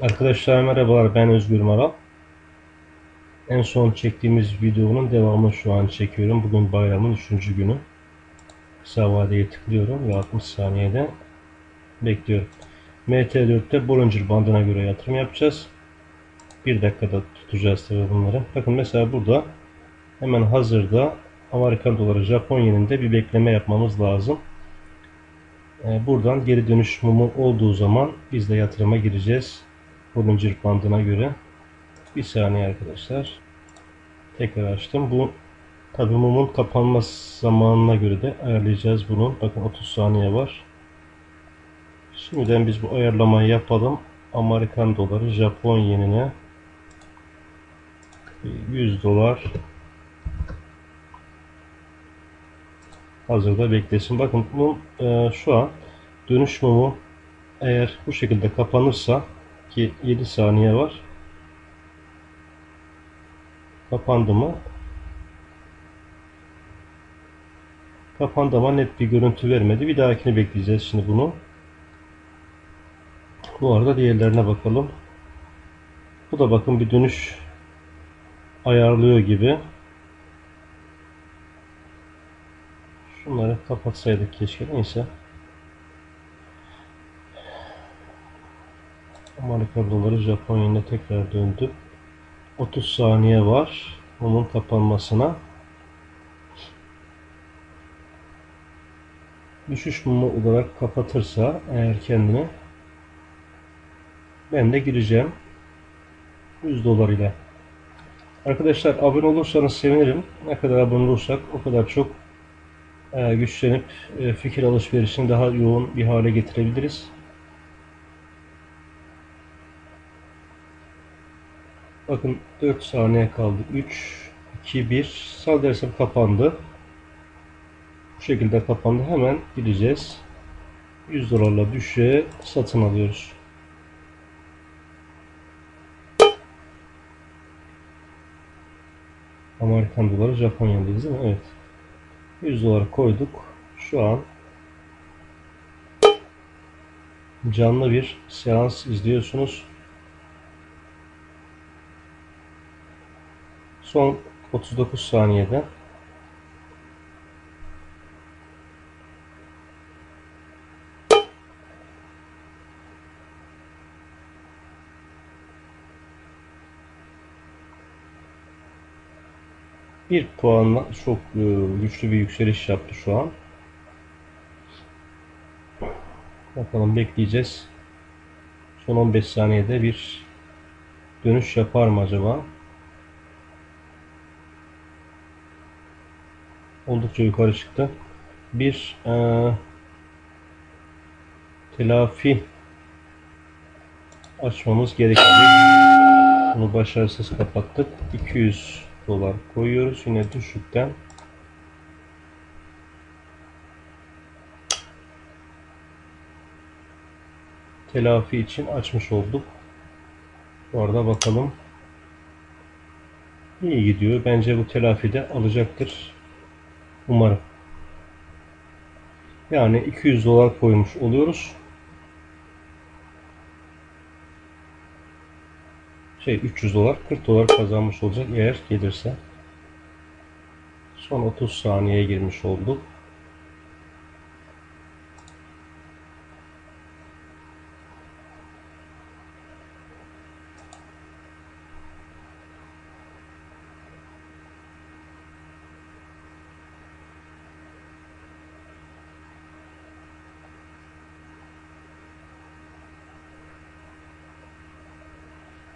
Arkadaşlar merhabalar ben Özgür Maral. En son çektiğimiz videonun devamını şu an çekiyorum. Bugün bayramın 3. günü. Kısa vadeye tıklıyorum ve 60 saniyede bekliyorum. MT4'te Bollinger bandına göre yatırım yapacağız. 1 dakikada tutacağız tabi bunları. Bakın mesela burada hemen hazırda Amerikan doları Japon yeninde bir bekleme yapmamız lazım. Ee, buradan geri dönüş mumu olduğu zaman biz de yatırıma gireceğiz. Bollinger bandına göre. Bir saniye arkadaşlar. Tekrar açtım. Bu tabi mumun kapanma zamanına göre de ayarlayacağız bunu. Bakın 30 saniye var. Şimdiden biz bu ayarlamayı yapalım. Amerikan doları Japon yenine 100 dolar hazırda beklesin. Bakın bu e, şu an dönüş mumu eğer bu şekilde kapanırsa 7 saniye var. Kapandı mı? Kapandı ama net bir görüntü vermedi. Bir dahakini bekleyeceğiz şimdi bunu. Bu arada diğerlerine bakalım. Bu da bakın bir dönüş ayarlıyor gibi. Şunları kapatsaydık keşke. Neyse. Amerika doları Japonya'ya tekrar döndü. 30 saniye var. Onun kapanmasına. Düşüş mumu olarak kapatırsa eğer kendini ben de gireceğim. 100 dolar ile. Arkadaşlar abone olursanız sevinirim. Ne kadar abone olursak o kadar çok e, güçlenip e, fikir alışverişini daha yoğun bir hale getirebiliriz. Bakın 4 saniye kaldı. 3, 2, 1. Zannedersem kapandı. Bu şekilde kapandı. Hemen gideceğiz. 100 dolarla düşe satın alıyoruz. Amerikan doları Japonya'dayız değil mi? Evet. 100 dolar koyduk. Şu an canlı bir seans izliyorsunuz. Son 39 saniyede bir puanla çok e, güçlü bir yükseliş yaptı şu an. Bakalım bekleyeceğiz. Son 15 saniyede bir dönüş yapar mı acaba? Oldukça yukarı çıktı. Bir e, telafi açmamız gerekecek. Bunu başarısız kapattık. 200 dolar koyuyoruz. Yine düşükten telafi için açmış olduk. Bu arada bakalım. İyi gidiyor. Bence bu telafi de alacaktır. Umarım. Yani 200 dolar koymuş oluyoruz. Şey 300 dolar 40 dolar kazanmış olacak eğer gelirse. Son 30 saniyeye girmiş olduk.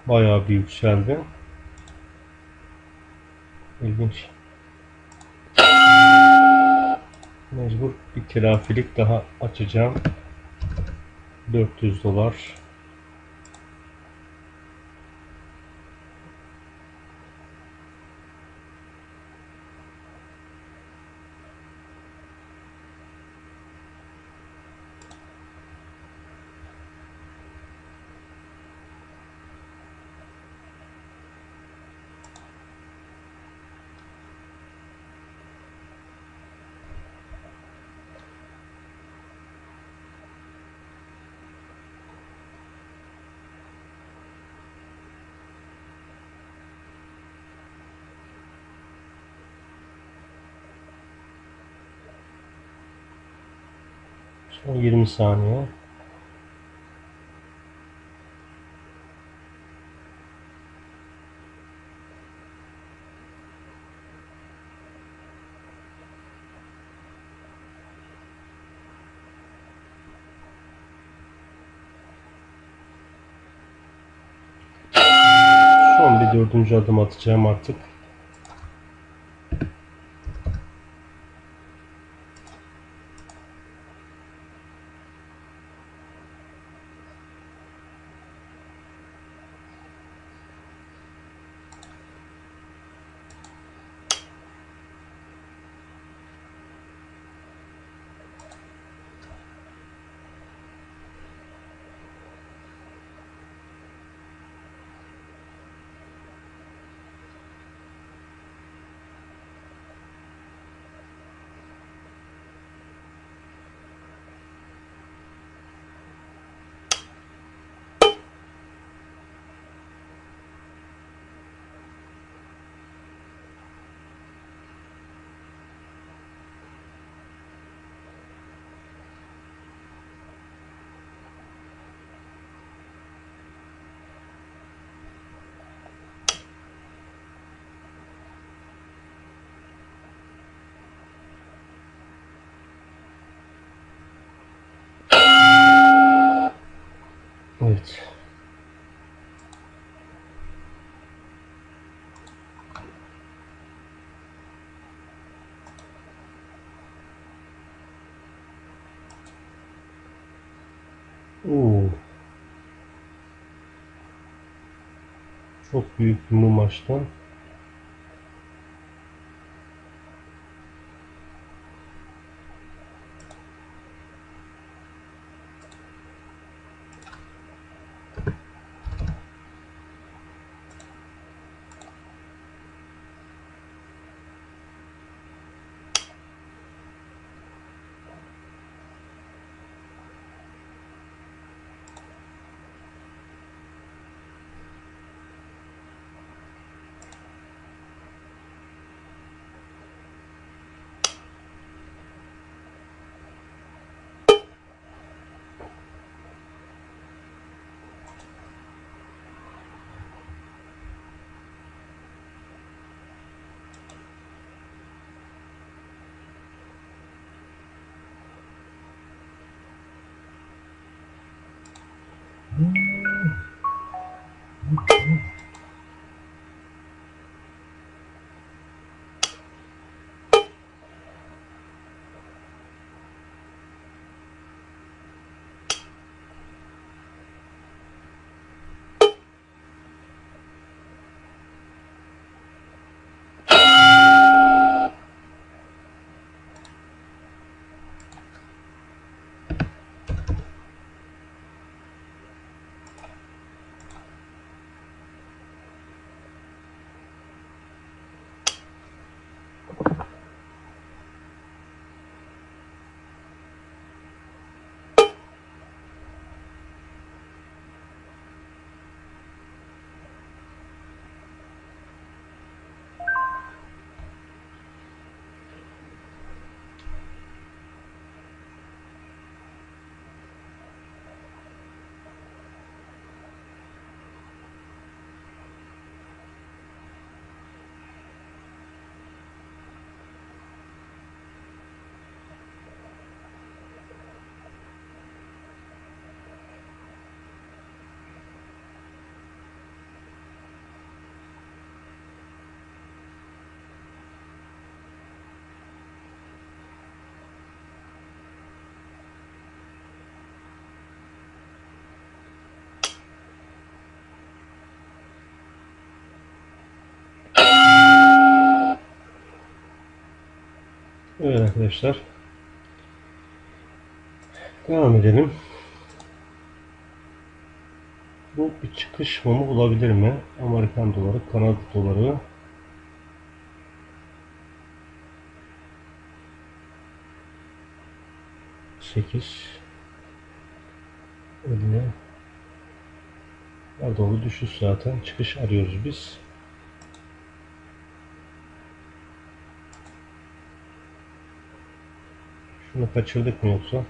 Bayağı bir yükseldi. İlginç. Mecbur bir telafilik daha açacağım. 400 dolar. Son 20 saniye. Son bir dördüncü adım atacağım artık. Evet. Oo. Çok büyük bir mum açtım. Evet arkadaşlar. Devam edelim. Bu bir çıkış mumu olabilir mi? Amerikan doları, Kanada doları. Sekiz. Elli. Ya doğru düşüş zaten. Çıkış arıyoruz biz. Bunu kaçırdık mı yoksa?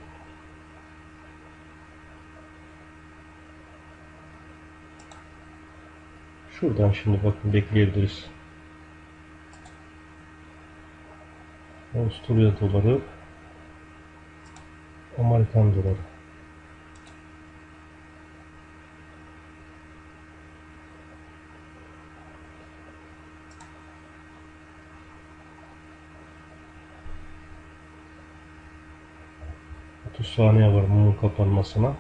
Şuradan şimdi bakın bekleyebiliriz. Avusturya doları Amerikan doları saniye var mumun kapanmasına.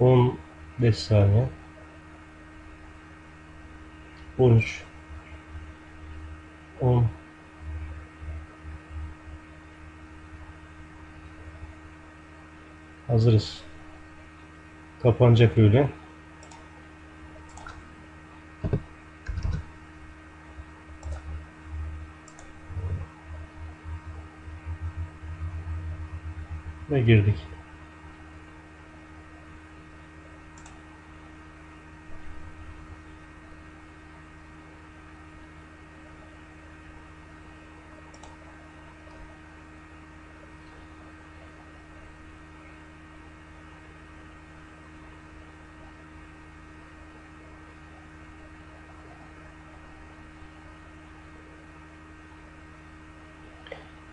On beş saniye. On üç. On. Hazırız. Kapanacak öyle. Girdik.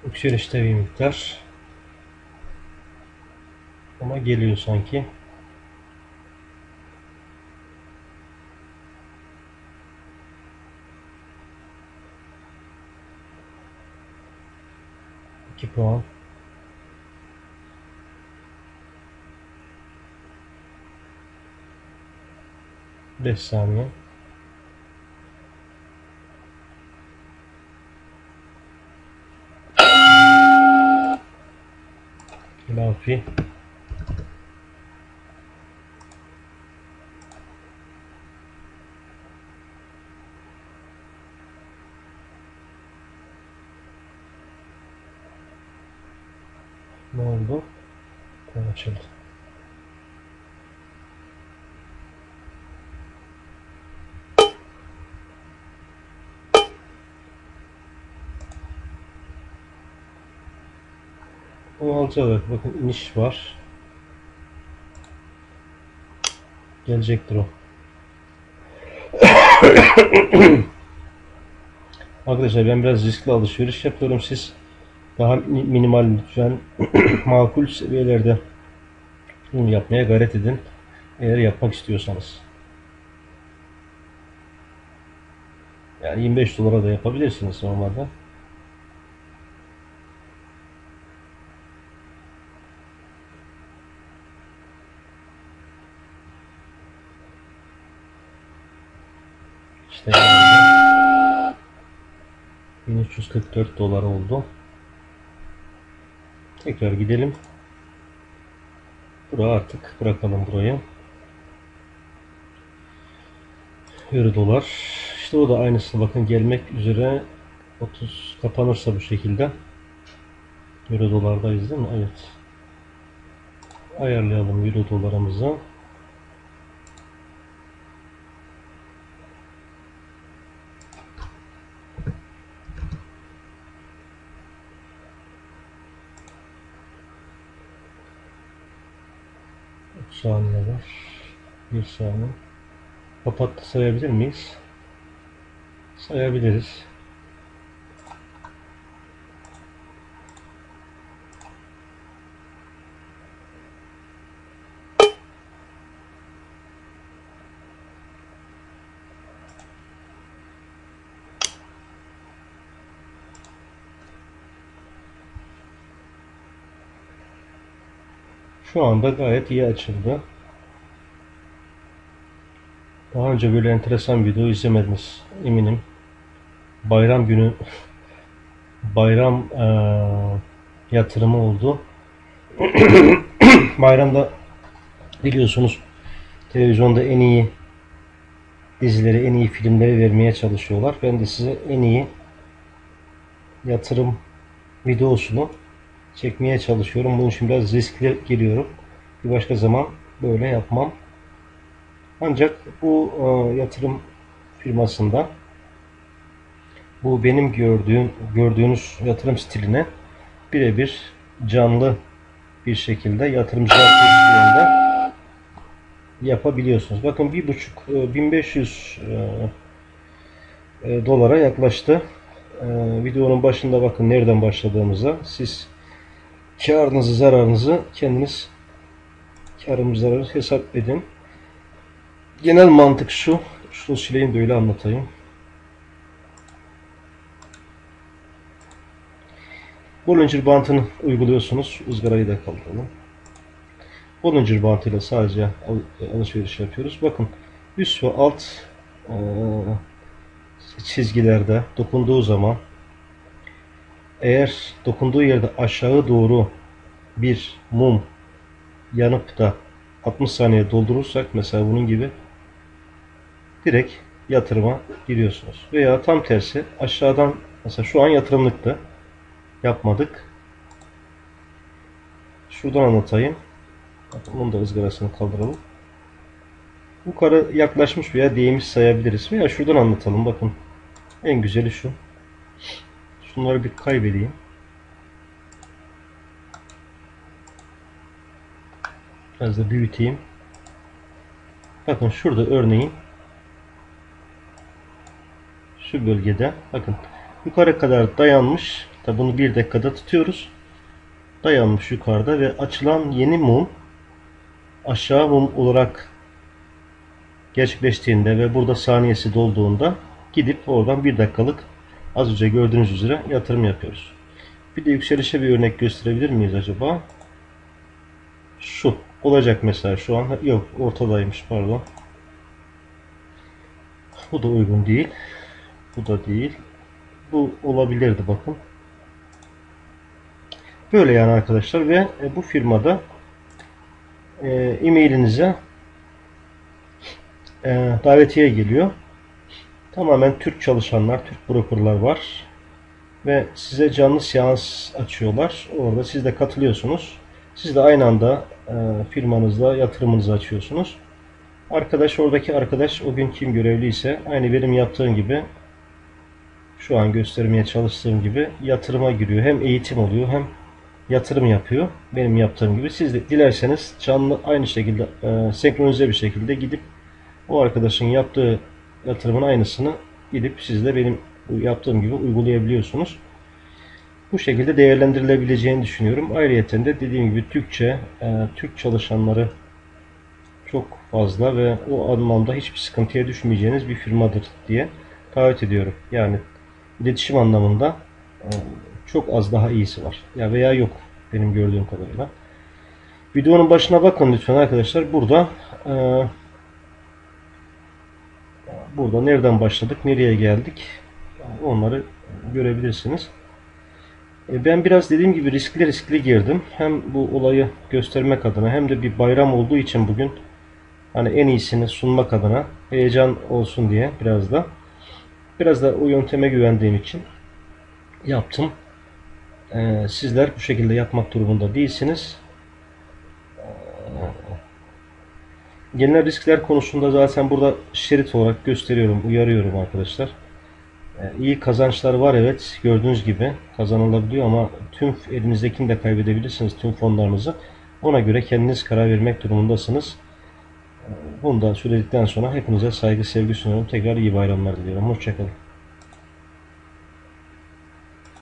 Yükselişte bir miktar. Geliyor sanki. İki puan. Beş saniye. Lafi. 16 olarak bakın iniş var. Gelecektir o. Arkadaşlar ben biraz riskli alışveriş yapıyorum. Siz daha minimal lütfen makul seviyelerde bunu yapmaya gayret edin. Eğer yapmak istiyorsanız. Yani 25 dolara da yapabilirsiniz normalde. İşte yani 1344 dolar oldu. Tekrar gidelim. Buraya artık bırakalım burayı. Euro dolar. İşte o da aynısı bakın gelmek üzere 30 kapanırsa bu şekilde. Euro dolardayız değil mi? Evet. Ayarlayalım Euro dolarımızı. Üç saniye var. Bir saniye. Kapattı sayabilir miyiz? Sayabiliriz. Şu anda gayet iyi açıldı. Daha önce böyle enteresan video izlemediniz eminim. Bayram günü bayram eee, yatırımı oldu. Bayramda biliyorsunuz televizyonda en iyi dizileri, en iyi filmleri vermeye çalışıyorlar. Ben de size en iyi yatırım videosunu çekmeye çalışıyorum. Bunun için biraz riskli giriyorum. Bir başka zaman böyle yapmam. Ancak bu e, yatırım firmasında bu benim gördüğüm gördüğünüz yatırım stiline birebir canlı bir şekilde yatırımcılar eşliğinde yapabiliyorsunuz. Bakın bir buçuk e, 1500 e, e, dolara yaklaştı. Videonun başında bakın nereden başladığımıza siz karınızı zararınızı kendiniz karımız zararı hesap edin. Genel mantık şu. Şunu sileyim de öyle anlatayım. Bollinger bantını uyguluyorsunuz. ızgarayı da kaldıralım. Bollinger bantıyla sadece al- alışveriş yapıyoruz. Bakın üst ve alt eee, çizgilerde dokunduğu zaman eğer dokunduğu yerde aşağı doğru bir mum yanıp da 60 saniye doldurursak mesela bunun gibi direkt yatırıma giriyorsunuz. Veya tam tersi aşağıdan mesela şu an yatırımlıktı. Yapmadık. Şuradan anlatayım. Bunun da ızgarasını kaldıralım. Yukarı yaklaşmış veya değmiş sayabiliriz. Veya şuradan anlatalım. Bakın en güzeli şu. Şunları bir kaybedeyim. Biraz da büyüteyim. Bakın şurada örneğin şu bölgede bakın yukarı kadar dayanmış. Tabi bunu bir dakikada tutuyoruz. Dayanmış yukarıda ve açılan yeni mum aşağı mum olarak gerçekleştiğinde ve burada saniyesi dolduğunda gidip oradan bir dakikalık az önce gördüğünüz üzere yatırım yapıyoruz. Bir de yükselişe bir örnek gösterebilir miyiz acaba? Şu olacak mesela şu an yok ortadaymış pardon. Bu da uygun değil. Bu da değil. Bu olabilirdi bakın. Böyle yani arkadaşlar ve e, bu firmada e, e-mailinize e, davetiye geliyor. Tamamen Türk çalışanlar, Türk brokerlar var. Ve size canlı seans açıyorlar. Orada siz de katılıyorsunuz. Siz de aynı anda e, firmanızda yatırımınızı açıyorsunuz. Arkadaş oradaki arkadaş o gün kim görevliyse aynı benim yaptığım gibi şu an göstermeye çalıştığım gibi yatırıma giriyor. Hem eğitim oluyor hem yatırım yapıyor. Benim yaptığım gibi. Siz de dilerseniz canlı aynı şekilde e, senkronize bir şekilde gidip o arkadaşın yaptığı yatırımın aynısını gidip siz de benim yaptığım gibi uygulayabiliyorsunuz. Bu şekilde değerlendirilebileceğini düşünüyorum. Ayrıca de dediğim gibi Türkçe, e, Türk çalışanları çok fazla ve o anlamda hiçbir sıkıntıya düşmeyeceğiniz bir firmadır diye taahhüt ediyorum. Yani iletişim anlamında e, çok az daha iyisi var. Ya veya yok benim gördüğüm kadarıyla. Videonun başına bakın lütfen arkadaşlar. Burada e, burada nereden başladık, nereye geldik onları görebilirsiniz. E, Ben biraz dediğim gibi riskli riskli girdim. Hem bu olayı göstermek adına hem de bir bayram olduğu için bugün hani en iyisini sunmak adına heyecan olsun diye biraz da biraz da o yönteme güvendiğim için yaptım. Ee, sizler bu şekilde yapmak durumunda değilsiniz. Genel riskler konusunda zaten burada şerit olarak gösteriyorum, uyarıyorum arkadaşlar. Ee, İyi kazançlar var evet gördüğünüz gibi kazanılabiliyor ama tüm elinizdekini de kaybedebilirsiniz tüm fonlarınızı. Ona göre kendiniz karar vermek durumundasınız. Ee, Bunu da söyledikten sonra hepinize saygı sevgi sunuyorum. Tekrar iyi bayramlar diliyorum. Hoşçakalın.